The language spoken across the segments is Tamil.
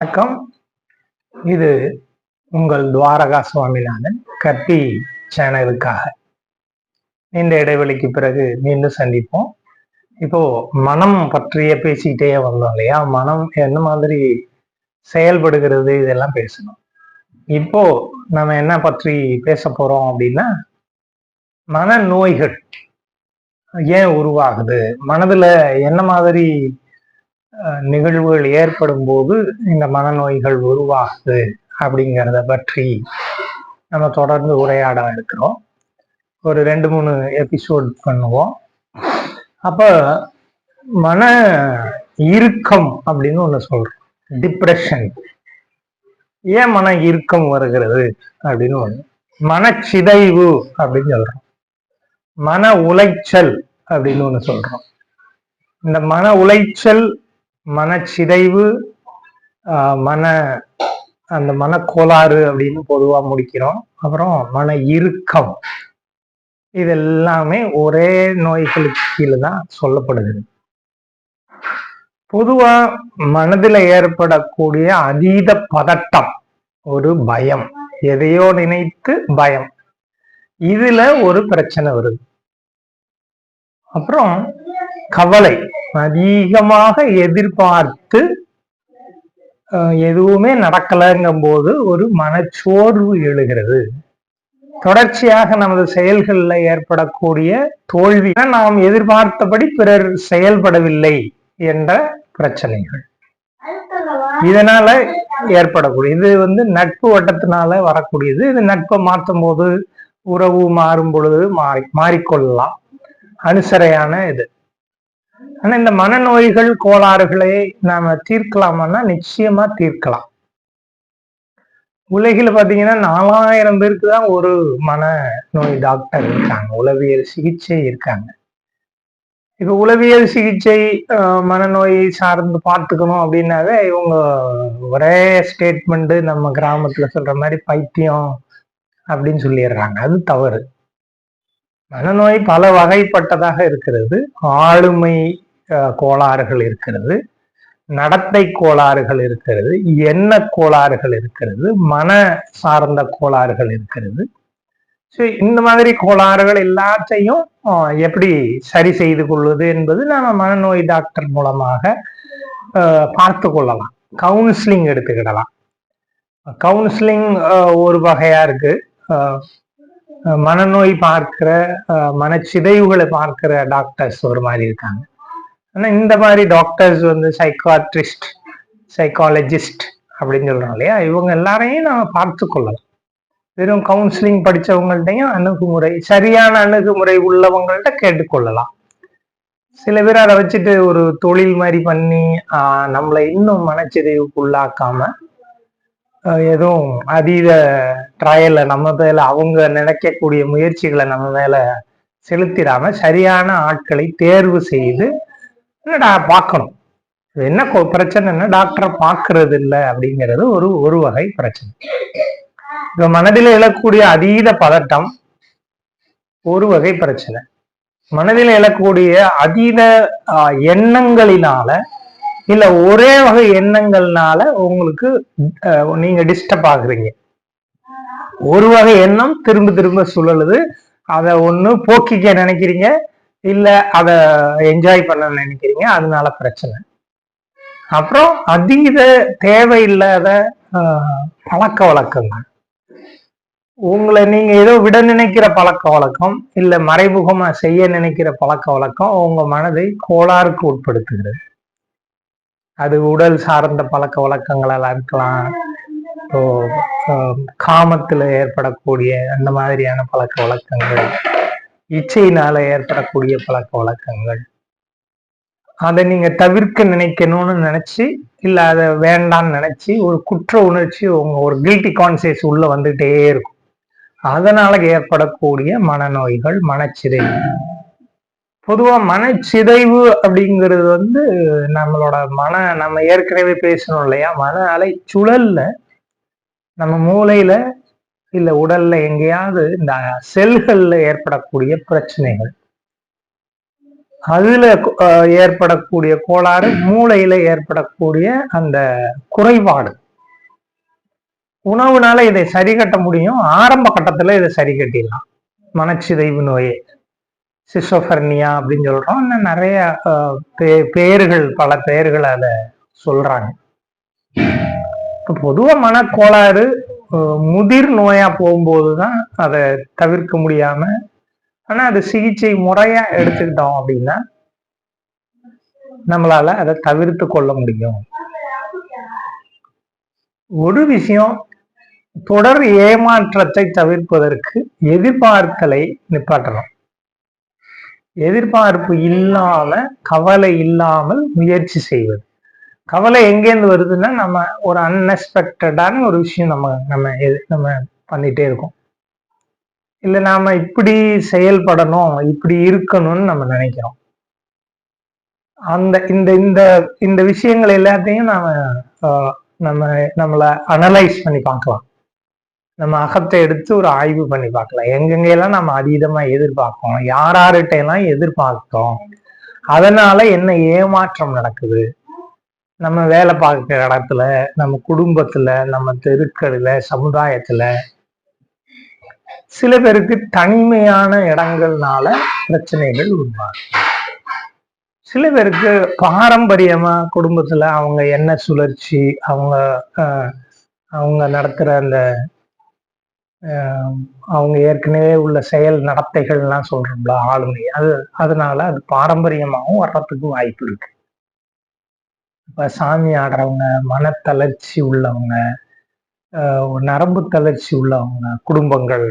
வணக்கம். இது உங்கள் துவாரகா சுவாமிநாதன் கற்பி சேனலுக்காக. இந்த இடைவெளிக்கு பிறகு மீண்டும் சந்திப்போம். இப்போ மனம் பற்றிய பேசிக்கிட்டே வந்தோம் இல்லையா? மனம் என்ன மாதிரி செயல்படுகிறது இதெல்லாம் பேசணும். இப்போ நம்ம என்ன பற்றி பேச போறோம் அப்படின்னா மன நோய்கள் ஏன் உருவாகுது? மனதுல என்ன மாதிரி நிகழ்வுகள் ஏற்படும் போது இந்த மனநோய்கள் உருவாகுது அப்படிங்கிறத பற்றி நம்ம தொடர்ந்து உரையாட இருக்கிறோம். ஒரு ரெண்டு மூணு எபிசோட் பண்ணுவோம். அப்போ மன இறுக்கம் அப்படின்னு ஒன்று சொல்கிறோம் டிப்ரெஷன் ஏன் மன இறுக்கம் வருகிறது அப்படின்னு ஒன்று மனச்சிதைவு அப்படின்னு சொல்கிறோம் மன உளைச்சல் அப்படின்னு ஒன்று சொல்கிறோம் இந்த மன உளைச்சல் மனச்சிதைவு ஆஹ் மன அந்த மனக்கோளாறு அப்படின்னு பொதுவா முடிக்கிறோம். அப்புறம் மன இறுக்கம். இது எல்லாமே ஒரே நோய்களுக்கு கீழே தான் சொல்லப்படுது. பொதுவா மனதில் ஏற்படக்கூடிய அதீத பதட்டம் ஒரு பயம். எதையோ நினைத்து பயம். இதுல ஒரு பிரச்சனை வருது. அப்புறம் கவலை அதிகமாக எதிர்பார்த்து எதுவுமே நடக்கலைங்கும் போது ஒரு மனச்சோர்வு எழுகிறது. தொடர்ச்சியாக நமது செயல்களில் ஏற்படக்கூடிய தோல்வி நாம் எதிர்பார்த்தபடி பிறர் செயல்படவில்லை என்ற பிரச்சனைகள். இதனால ஏற்படக்கூடிய இது வந்து நட்பு வட்டத்தினால வரக்கூடியது. இது நட்பை மாற்றும் போது உறவு மாறும் பொழுது மாறி மாறிக்கொள்ளலாம். அனுசரையான இது. ஆனா இந்த மனநோய்கள் கோளாறுகளை நாம தீர்க்கலாமான்னா நிச்சயமா தீர்க்கலாம். உலகில் பாத்தீங்கன்னா நாலாயிரம் பேருக்கு தான் ஒரு மன நோய் டாக்டர் இருக்காங்க. உளவியல் சிகிச்சை இருக்காங்க. இப்ப உளவியல் சிகிச்சை மனநோயை மனநோய் சார்ந்து பார்த்துக்கணும் அப்படின்னாவே இவங்க ஒரே ஸ்டேட்மெண்ட் நம்ம கிராமத்துல சொல்ற மாதிரி பைத்தியம் அப்படின்னு சொல்லிடுறாங்க. அது தவறு. மனநோய் பல வகைப்பட்டதாக இருக்கிறது. ஆளுமை கோளாறுகள் இருக்கிறது. நடத்தை கோளாறுகள் இருக்கிறது. எண்ண கோளாறுகள் இருக்கிறது. மன சார்ந்த கோளாறுகள் இருக்கிறது. ஸோ இந்த மாதிரி கோளாறுகள் எல்லாத்தையும் எப்படி சரி செய்து கொள்வது என்பது நாம மனநோய் டாக்டர் மூலமாக பார்த்து கொள்ளலாம். கவுன்சிலிங் எடுத்துக்கிடலாம். கவுன்சிலிங் ஒரு வகையா இருக்கு. மனநோய் பார்க்கிற மனச்சிதைவுகளை பார்க்கிற டாக்டர்ஸ் ஒரு மாதிரி இருக்காங்க. ஆனா இந்த மாதிரி டாக்டர்ஸ் வந்து சைக்காட்ரிஸ்ட் சைக்காலஜிஸ்ட் அப்படின்னு சொல்றோம் இல்லையா? இவங்க எல்லாரையும் நாம பார்த்து கொள்ளலாம் வெறும் கவுன்சிலிங் படிச்சவங்கள்ட்டையும் அணுகுமுறை சரியான அணுகுமுறை உள்ளவங்கள்ட்ட கேட்டுக்கொள்ளலாம். சில பேர் அதை வச்சுட்டு ஒரு தொழில் மாதிரி பண்ணி ஆஹ், நம்மளை இன்னும் மனச்சிதைவுக்கு உள்ளாக்காம எதுவும் அதீத ட்ரையலை நம்ம மேல அவங்க நினைக்கக்கூடிய முயற்சிகளை நம்ம மேல செலுத்திடாம சரியான ஆட்களை தேர்வு செய்து என்னடா பார்க்கணும்? இது என்ன? பிரச்சனைன்னா டாக்டரை பார்க்கறது இல்லை அப்படிங்கிறது ஒரு ஒரு வகை பிரச்சனை. இப்ப மனதில் எழக்கூடிய அதீத பதட்டம் ஒரு வகை பிரச்சனை. மனதில் எழக்கூடிய அதீத ஆஹ், எண்ணங்களினால இல்ல ஒரே வகை எண்ணங்கள்னால உங்களுக்கு நீங்க டிஸ்டர்ப் ஆகுறீங்க. ஒரு வகை எண்ணம் திரும்ப திரும்ப சுழலுது. அதை ஒண்ணு போக்கிக்க நினைக்கிறீங்க. இல்ல அதை என்ஜாய் பண்ண நினைக்கிறீங்க. அதனால பிரச்சனை. அப்புறம் அதீத தேவையில்லாத ஆஹ், பழக்க வழக்கங்கள். உங்களை நீங்க ஏதோ விட நினைக்கிற பழக்க வழக்கம் இல்ல மறைமுகமா செய்ய நினைக்கிற பழக்க வழக்கம் உங்க மனதை கோளாறுக்கு உட்படுத்துகிறது. அது உடல் சார்ந்த பழக்க வழக்கங்களெல்லாம் இருக்கலாம். இப்போ காமத்துல ஏற்படக்கூடிய அந்த மாதிரியான பழக்க வழக்கங்கள் இச்சையினால ஏற்படக்கூடிய பழக்க வழக்கங்கள். அதை நீங்க தவிர்க்க நினைக்கணும்னு நினைச்சு இல்ல அதை வேண்டாம்னு நினைச்சு ஒரு குற்ற உணர்ச்சி உங்க ஒரு கில்ட்டி கான்சியஸ் உள்ள வந்துட்டே இருக்கும். அதனால ஏற்படக்கூடிய மனநோய்கள் மனச்சிறை பொதுவா மனச்சிதைவு அப்படிங்கிறது வந்து நம்மளோட மன நம்ம ஏற்கனவே பேசணும் இல்லையா? மன அலை சுழல்ல நம்ம மூளையில இல்ல உடல்ல எங்கேயாவது இந்த செல்கள்ல ஏற்படக்கூடிய பிரச்சனைகள். அதுல அஹ், ஏற்படக்கூடிய கோளாறு மூளையில ஏற்படக்கூடிய அந்த குறைபாடு. உணவுனால இதை சரி கட்ட முடியும். ஆரம்ப கட்டத்துல இதை சரி கட்டிடலாம். மனச்சிதைவு நோயை. சிசோஃபர்னியா அப்படின்னு சொல்றோம். இன்னும் நிறைய பே- பெயர்கள் பல பெயர்கள் அதை சொல்றாங்க. இப்போ பொதுவாக மனக்கோளாறு முதிர் நோயா போகும்போது தான் அதை தவிர்க்க முடியாம ஆனா அது சிகிச்சை முறையா எடுத்துக்கிட்டோம் அப்படின்னா நம்மளால அதை தவிர்த்து கொள்ள முடியும். ஒரு விஷயம் தொடர் ஏமாற்றத்தை தவிர்ப்பதற்கு எதிர்பார்த்தலை நிப்பாட்டணும். எதிர்பார்ப்பு இல்லாம கவலை இல்லாமல் முயற்சி செய்வது. கவலை எங்கேருந்து வருதுன்னா நம்ம ஒரு அன்எக்ஸ்பெக்டடான ஒரு விஷயம் நம்ம நம்ம எது- நம்ம பண்ணிட்டே இருக்கோம். இல்லை நாம இப்படி செயல்படணும் இப்படி இருக்கணும்னு நம்ம நினைக்கிறோம். அந்த இந்த இந்த இந்த விஷயங்கள் எல்லாத்தையும் நாம நம்ம நம்மளை அனலைஸ் பண்ணி பார்க்கலாம். நம்ம அகத்தை எடுத்து ஒரு ஆய்வு பண்ணி பார்க்கலாம். எங்கெங்கெல்லாம் நம்ம அதீதமா எதிர்பார்க்கோம் யார் யார்கிட்ட எல்லாம் எதிர்பார்க்கோம் அதனால என்ன ஏமாற்றம் நடக்குது? நம்ம வேலை பார்க்குற இடத்துல நம்ம குடும்பத்துல நம்ம தெருக்கள்ல சமுதாயத்துல சில பேருக்கு தனிமையான இடங்கள்னால பிரச்சனைகள் உருவாகும் சில பேருக்கு பாரம்பரியமா குடும்பத்துல அவங்க என்ன சுழற்சி அவங்க அவங்க நடத்துற அந்த அவங்க ஏற்கனவே உள்ள செயல் நடத்தைகள்லாம் சொல்றோம்ல ஆளுமை. அது அதனால அது பாரம்பரியமாகவும் வர்றதுக்கு வாய்ப்பு இருக்கு. இப்ப சாமி ஆடுறவங்க மனத்தளர்ச்சி உள்ளவங்க ஆஹ், நரம்பு தளர்ச்சி உள்ளவங்க குடும்பங்கள்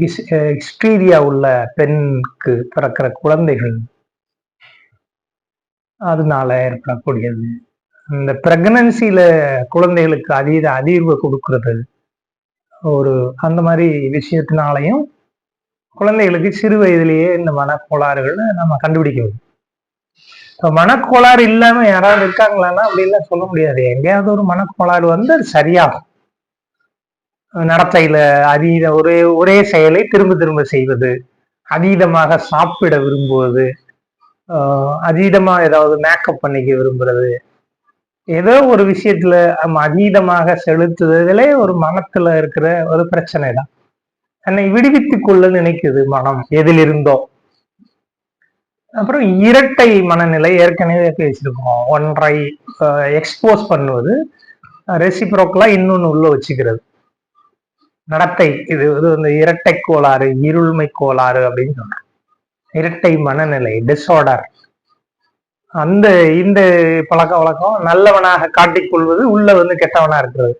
ஹிஸ்டீரியா உள்ள பெண்ணுக்கு பிறக்கிற குழந்தைகள் அதனால ஏற்படக்கூடியது. இந்த பிரெக்னன்சியில குழந்தைகளுக்கு அதீத அதிர்வை கொடுக்கறது. ஒரு அந்த மாதிரி விஷயத்தினாலையும் குழந்தைகளுக்கு சிறு வயதிலேயே இந்த மனக்கோளாறுகளை நம்ம கண்டுபிடிக்க முடியும். இப்ப மனக்கோளாறு இல்லாம யாராவது இருக்காங்களான்னா அப்படின்லாம் சொல்ல முடியாது. எங்கேயாவது ஒரு மனக்கோளாறு வந்து அது சரியாகும். நடத்தையில அதீத ஒரே ஒரே செயலை திரும்ப திரும்ப செய்வது அதீதமாக சாப்பிட விரும்புவது ஆஹ் அதீதமா ஏதாவது மேக்கப் பண்ணிக்க விரும்புறது ஏதோ ஒரு விஷயத்துல நம்ம அதீதமாக செலுத்துவதிலே ஒரு மனத்துல இருக்கிற ஒரு பிரச்சனை தான் தன்னை விடுவித்துக் கொள்ள நினைக்குது மனம் எதிலிருந்தோ. அப்புறம் இரட்டை மனநிலை ஏற்கனவே பேசியிருக்கோம். ஒன்றை எக்ஸ்போஸ் பண்ணுவது ரெசிப்ரோக்கலா இன்னொன்னு உள்ள வச்சுக்கிறது. நடத்தை இது இது வந்து இரட்டை கோளாறு இருள்மை கோளாறு அப்படின்னு சொல்றோம் இரட்டை மனநிலை டிஸார்டர் அந்த இந்த பழக்க வழக்கம் நல்லவனாக காட்டிக்கொள்வது உள்ள வந்து கெட்டவனா இருக்கிறது.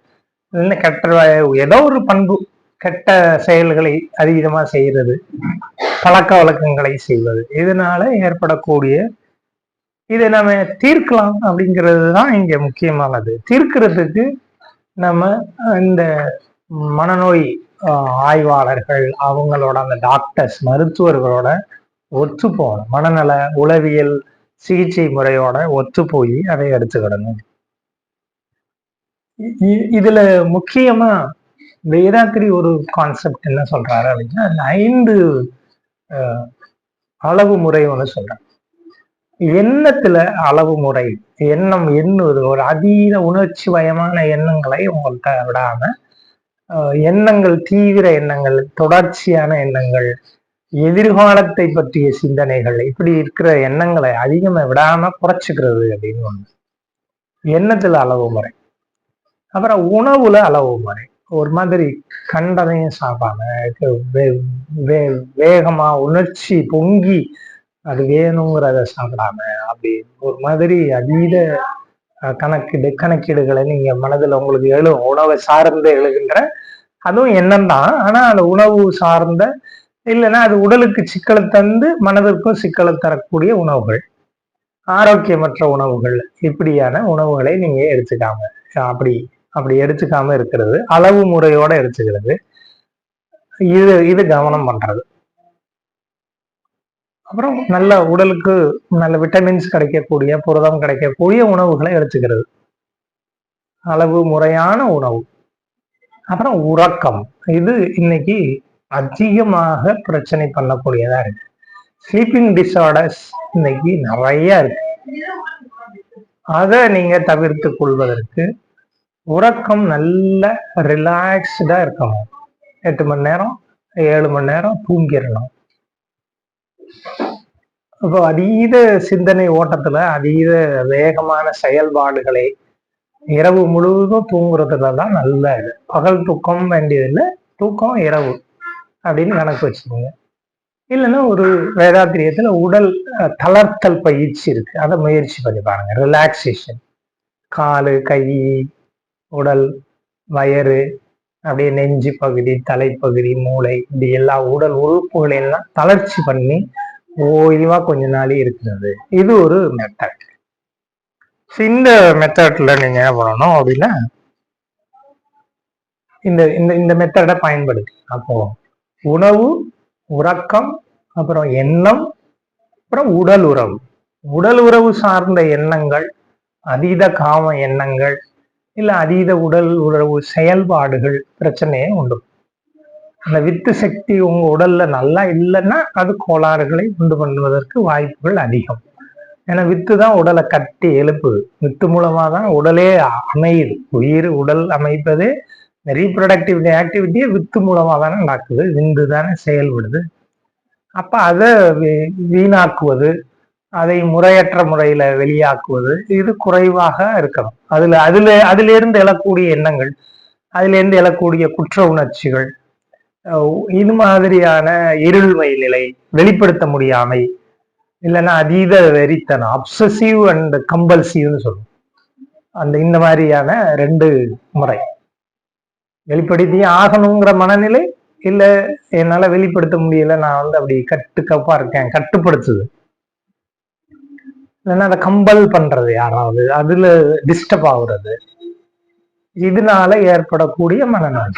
இல்ல கெட்ட ஏதோ ஒரு பண்பு கெட்ட செயல்களை அதிகமா செய்யறது பழக்க வழக்கங்களை செய்வது. இதனால ஏற்படக்கூடிய இதை நம்ம தீர்க்கலாம் அப்படிங்கிறது தான் இங்க முக்கியமானது. தீர்க்கிறதுக்கு நம்ம இந்த மனநோய் ஆஹ், ஆய்வாளர்கள் அவங்களோட அந்த டாக்டர்ஸ் மருத்துவர்களோட ஒத்து போகணும் மனநல உளவியல் சிகிச்சை முறையோட ஒத்து போய் அதை எடுத்துக்கிடணும் இதுல முக்கியமா வேதாத்திரி ஒரு கான்செப்ட் என்ன சொல்றாரு அப்படின்னா அந்த ஐந்து அளவு முறை ஒன்று சொல்றாரு. எண்ணத்துல அளவு முறை எண்ணம் எண்ணுவது ஒரு அதீத உணர்ச்சி வயமான எண்ணங்களை உங்கள்கிட்ட விடாம அஹ், எண்ணங்கள் தீவிர எண்ணங்கள் தொடர்ச்சியான எண்ணங்கள் எதிர்காலத்தை பற்றிய சிந்தனைகள் இப்படி இருக்கிற எண்ணங்களை அதிகமா விடாம குறைச்சிக்கிறது அப்படின்னு ஒண்ணு. எண்ணத்துல அளவு முறை. அப்புறம் உணவுல அளவு முறை. ஒரு மாதிரி கண்டதையும் சாப்பாம வே- வே- வேகமா உணர்ச்சி பொங்கி அது வேணுங்கிறத சாப்பிடாம அப்படி ஒரு மாதிரி அதீத அஹ், கணக்கீடு கணக்கீடுகளை நீங்க மனதுல உங்களுக்கு எழும் உணவை சார்ந்து எழுகின்ற அதுவும் எண்ணம் தான் ஆனா அந்த உணவு சார்ந்த இல்லைன்னா அது உடலுக்கு சிக்கலை தந்து மனதிற்கும் சிக்கலை தரக்கூடிய உணவுகள். ஆரோக்கியமற்ற உணவுகள். இப்படியான உணவுகளை நீங்க எடுத்துக்காம அப்படி அப்படி எடுத்துக்காம இருக்கிறது. அளவு முறையோட எடுத்துக்கிறது. இது இது கவனம் பண்றது. அப்புறம் நல்ல உடலுக்கு நல்ல விட்டமின்ஸ் கிடைக்கக்கூடிய புரதம் கிடைக்கக்கூடிய உணவுகளை எடுத்துக்கிறது. அளவு முறையான உணவு. அப்புறம் உறக்கம். இது இன்னைக்கு அதிகமாக பிரச்சனை பண்ணக்கூடியதா இருக்கு. ஸ்லீப்பிங் டிஸார்டர்ஸ் இன்னைக்கு நிறைய இருக்கு. அதை நீங்க தவிர்த்து கொள்வதற்கு உறக்கம் நல்ல ரிலாக்ஸ்டா இருக்கணும். எட்டு மணி நேரம் ஏழு மணி நேரம் தூங்கிடணும். இப்போ அதீத சிந்தனை ஓட்டத்துல அதீத வேகமான செயல்பாடுகளை இரவு முழுவதும் தூங்குறதுல தான் நல்ல இது பகல் தூக்கம் வேண்டியதில்லை தூக்கம் இரவு. அப்படின்னு கணக்கு வச்சுக்கோங்க. இல்லைன்னா ஒரு வேதாத்திரியத்தில் உடல் தளர்த்தல் பயிற்சி இருக்கு. அதை முயற்சி பண்ணி பாருங்க. ரிலாக்ஸேஷன் காலு கை உடல் வயறு அப்படியே நெஞ்சு பகுதி தலைப்பகுதி மூளை இப்படி எல்லா உடல் உறுப்புகளையெல்லாம் தளர்ச்சி பண்ணி ஓய்வாக கொஞ்ச நாளே இருக்கிறது. இது ஒரு மெத்தட் இந்த மெத்தட்ல நீங்க என்ன பண்ணணும் அப்படின்னா இந்த இந்த இந்த மெத்தடை பயன்படுத்தி அப்போ உணவு உறக்கம் அப்புறம் எண்ணம் அப்புறம் உடல் உறவு. உடல் உறவு சார்ந்த எண்ணங்கள் அதீத காம எண்ணங்கள் இல்ல அதீத உடல் உறவு செயல்பாடுகள் பிரச்சனையே உண்டு. அந்த வித்து சக்தி உங்க உடல்ல நல்லா இல்லைன்னா அது கோளாறுகளை உண்டு பண்ணுவதற்கு வாய்ப்புகள் அதிகம். ஏன்னா வித்து தான் உடலை கட்டி எழுப்புது. வித்து மூலமா தான் உடலே அமையுது. உயிர் உடல் அமைப்பதே ரீப்ரொடக்டிவ் ஆக்டிவிட்டியே வித்து மூலமாக தானே நடக்குது விந்து தானே செயல்படுது. அப்போ அதை வீ- வீணாக்குவது அதை முறையற்ற முறையில வெளியாக்குவது இது குறைவாக இருக்கணும். அதுல அதுல அதிலிருந்து எழக்கூடிய எண்ணங்கள் அதிலிருந்து எழக்கூடிய குற்ற உணர்ச்சிகள் இது மாதிரியான இருள்மை நிலை வெளிப்படுத்த முடியாமை இல்லைன்னா அதீத வெறித்தனம் அப்சசிவ் அண்ட் கம்பல்சிவ்னு சொல்லுவோம். அந்த இந்த மாதிரியான ரெண்டு முறை. வெளிப்படுத்தி ஆகணுங்கிற மனநிலை இல்ல என்னால வெளிப்படுத்த முடியல நான் வந்து அப்படி கட்டுக்கப்பா இருக்கேன் கட்டுப்படுத்துது. இல்லைன்னா அதை கம்பல் பண்றது யாராவது அதுல டிஸ்டர்ப் ஆகுறது. இதனால ஏற்படக்கூடிய மனநோய்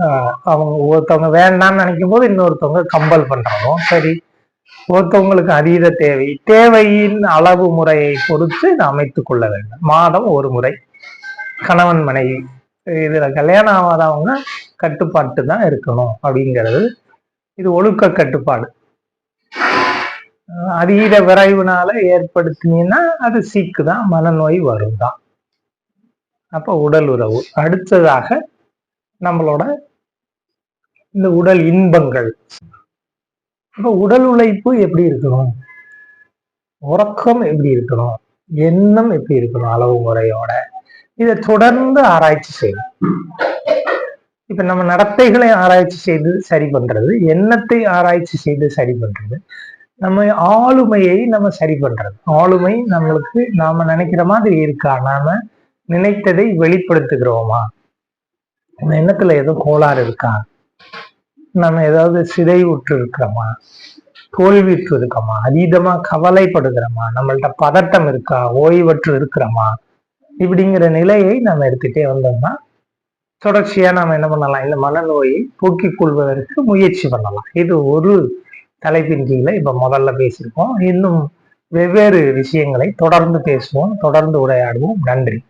ஆஹ் அவங்க ஒருத்தவங்க வேண்டாம்னு நினைக்கும் போது இன்னொருத்தவங்க கம்பல் பண்றதும் சரி. ஒருத்தவங்களுக்கு அதீத தேவை. தேவையின் அளவு முறையை பொறுத்து இதை அமைத்துக் கொள்ள வேண்டும். மாதம் ஒரு முறை கணவன் மனைவி இதில் கல்யாணம் ஆகாதவங்க கட்டுப்பாட்டு தான் இருக்கணும் அப்படிங்கிறது. இது ஒழுக்க கட்டுப்பாடு. அதீத விரைவுனால ஏற்படுத்தினீங்கன்னா அது சீக்கு தான் மனநோய் வரும் தான் அப்போ உடல் உறவு. அடுத்ததாக நம்மளோட இந்த உடல் இன்பங்கள். இப்போ உடல் உழைப்பு எப்படி இருக்கணும்? உறக்கம் எப்படி இருக்கணும்? எண்ணம் எப்படி இருக்கணும்? அளவு முறையோட. இதை தொடர்ந்து ஆராய்ச்சி செய்யணும். இப்ப நம்ம நடத்தைகளை ஆராய்ச்சி செய்து சரி பண்றது எண்ணத்தை ஆராய்ச்சி செய்து சரி பண்றது நம்ம ஆளுமையை நம்ம சரி பண்றது. ஆளுமை நம்மளுக்கு நாம நினைக்கிற மாதிரி இருக்கா? நாம நினைத்ததை வெளிப்படுத்துகிறோமா? நம்ம எண்ணத்துல ஏதோ கோளாறு இருக்கா? நம்ம ஏதாவது சிதைவுற்று இருக்கிறோமா? தோல்வியுற்று இருக்கோமா? அதீதமா கவலைப்படுகிறோமா? நம்மள்ட்ட பதட்டம் இருக்கா? ஓய்வற்று இருக்கிறோமா? இப்படிங்கிற நிலையை நம்ம எடுத்துகிட்டே வந்தோம்னா தொடர்ச்சியாக நம்ம என்ன பண்ணலாம்? இந்த மனநோயை போக்கிக் கொள்வதற்கு முயற்சி பண்ணலாம். இது ஒரு தலைப்பின் கீழே இப்போ முதல்ல பேசியிருக்கோம். இன்னும் வெவ்வேறு விஷயங்களை தொடர்ந்து பேசுவோம் தொடர்ந்து உரையாடுவோம். நன்றி.